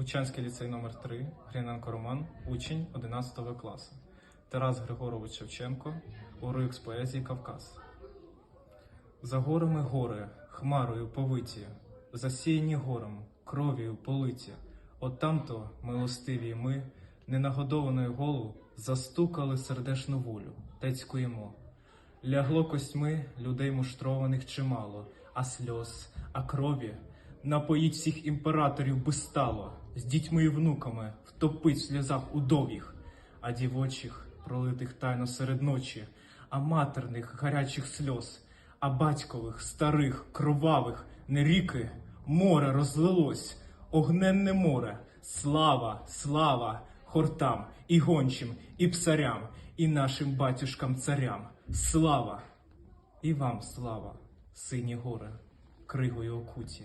Бучанський ліцей номер 3 Гриненко Роман, учень 11 класу. Тарас Григорович Шевченко, уривк з поезії Кавказ. За горами гори, хмарою повиті, засіяні горем, кров'ю политі. От тамто, милостиві ми, ненагодованою голу, застукали сердешну волю, тецькуємо. Лягло костьми людей муштрованих чимало, а сльоз, а крові напоїть всіх імператорів би стало, з дітьми і внуками втопить в сльозах удовіх, а дівочих пролитих тайно серед ночі, а матерних гарячих сльоз, а батькових, старих, кровавих, не ріки, море розлилось, огненне море, слава, слава хортам і гончим, і псарям, і нашим батюшкам царям. Слава! І вам слава, сині гори, кригою окуті,